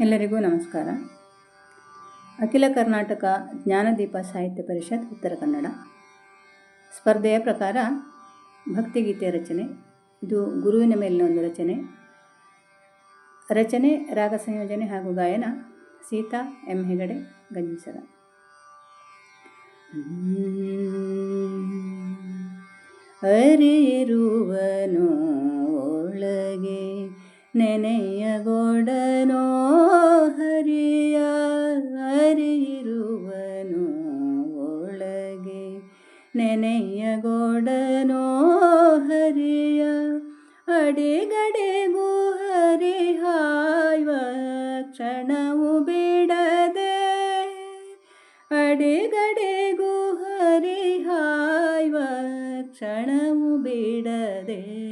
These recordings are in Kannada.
ಎಲ್ಲರಿಗೂ ನಮಸ್ಕಾರ. ಅಖಿಲ ಕರ್ನಾಟಕ ಜ್ಞಾನದೀಪ ಸಾಹಿತ್ಯ ಪರಿಷತ್ ಉತ್ತರ ಕನ್ನಡ. ಸ್ಪರ್ಧೆಯ ಪ್ರಕಾರ ಭಕ್ತಿಗೀತೆ ರಚನೆ, ಇದು ಗುರುವಿನ ಮೇಲಿನ ಒಂದು ರಚನೆ. ರಚನೆ, ರಾಗ ಸಂಯೋಜನೆ ಹಾಗೂ ಗಾಯನ ಸೀತಾ ಎಂ. ಹೆಗಡೆ, ಗಂಜಿಸರ. ಅರಿರುವನು ಒಳಗೆ ನೆನೆಯಗೊಡನೋ ಹರಿಯ ಹರಿಯಿರುವನು ಒಳಗೆ. ನೆನೆಯಗೊಡನೋ ಹರಿಯ ಅಡೆಗಡೆಗೂ ಹರಿಹಾಯ್ವ ಕ್ಷಣವು ಬಿಡದೆ. ಅಡೆಗಡೆಗೂ ಹರಿಹಾಯ್ವ ಕ್ಷಣವು ಬಿಡದೆ.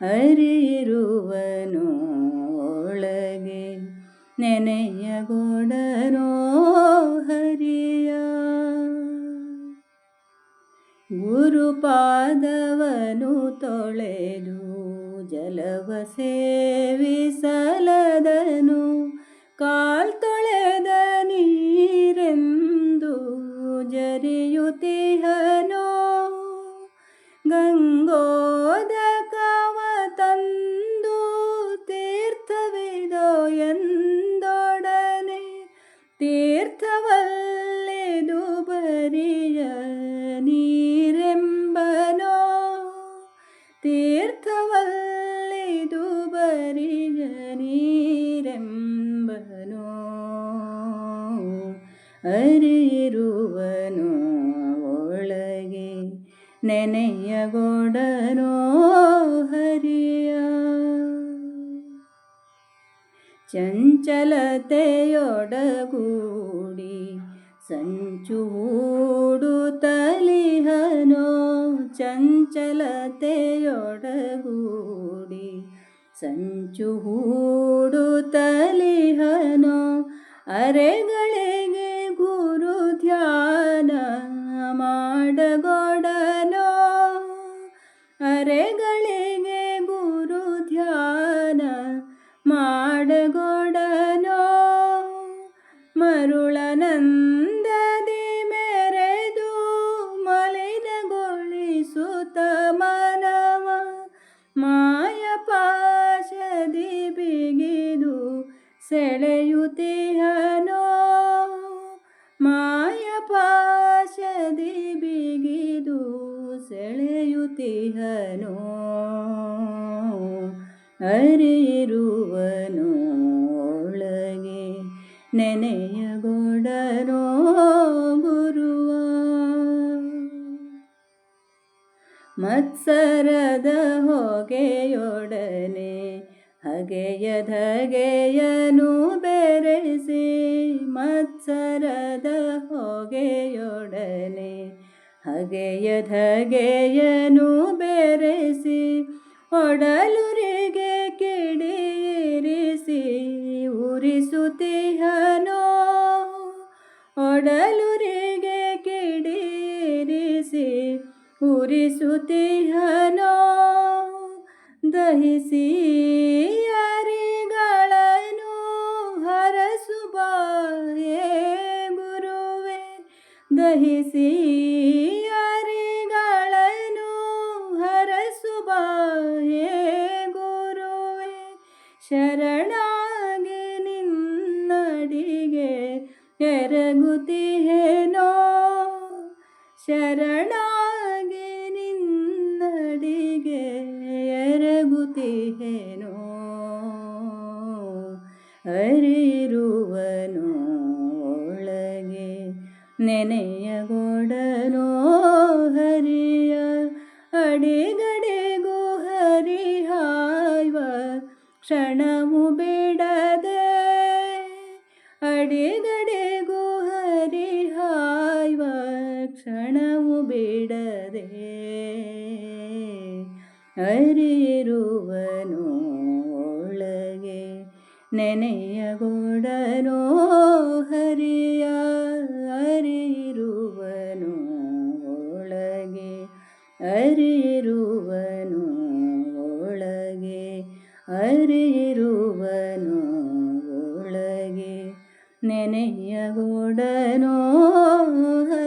ಅರಿರುವನು ಒಳಗೆ ನೆನೆಯಗೊಡನೋ ಹರಿಯ. ಗುರುಪಾದವನು ತೊಳೆದು ಜಲವ ಸೇವಿಸಲದನು. ಅರಿರುವನು ಒಳಗೆ ನೆನೆಯಗೊಡನೋ ಹರಿಯ. ಚಂಚಲತೆಯೊಡಗೂಡಿ ಸಂಚು ಹೂಡುತ್ತಲಿಹನೋ ಚಂಚಲತೆಯೊಡಗೂಡಿ ಸಂಚು ಹೂಡುತ್ತಲಿಹನೋ ಅರೆಗಳಿಗೆ ಅರೆಗಳಿಗೆ ಗುರು ಧ್ಯಾನ ಮಾಡಗೊಡನೋ ಮರುಳನಂದದಿ ಮೆರೆದು ಮಲಿನಗೊಳಿಸುತ್ತ ಮನವ. ಮಾಯ ಪಾಶದಿ ಬಿಗಿದು ಸೆಳೆಯುತ್ತಿಹನೋ. ಮಾಯ ಪಾಶದಿ ಬಿಗಿದು ಸೆಳೆಯುತಿಹನೋ ಅರಿಯಿರುವನು ಒಳಗೆ ನೆನೆಯಗೊಡನೋ ಗುರುವ? ಮತ್ಸರದ ಹೊಗೆಯೊಡನೆ ಹಗೆಯದಗೆಯನು ಬೆರೆಸಿ ಮತ್ಸರದ ಹೊಗೆಯೊಡನೆ ಹಗೆಯದಗೆಯನು ಬೆರೆಸಿ ಒಡಲುರಿಗೆ ಕಿಡಿಯಿರಿಸಿ ಉರಿಸುತ್ತಿಹನೋ? ಒಡಲುರಿಗೆ ಕಿಡಿಯಿರಿಸಿ ಉರಿಸುತ್ತಿಹನೋ? ದಹಿಸಿ ಹರಸುಬಾಯೇ ಗುರುವೆ ದಹಿಸಿ ನಿನ್ನಡಿಗೆ ಎರಗುತ್ತಿಹೇನೋ? ಶರಣಾಗಿ ನಿನ್ನಡಿಗೆ ಎರಗುತ್ತಿಹೇನೋ? ಅರಿರುವನು ಒಳಗೆ ನೆನೆಯಗೋಡ ಅಡಿಗಡೆಗೂ ಹರಿ ಹಾಯ್ವ ಕ್ಷಣವು ಬಿಡದೆ ಅರಿರುವನು ಒಳಗೆ ನೆನೆಯಗೊಡನೋ ಹರಿಯ ಅರಿರುವನು ನೆನೆಯಗೊಡನೋ ಹರಿ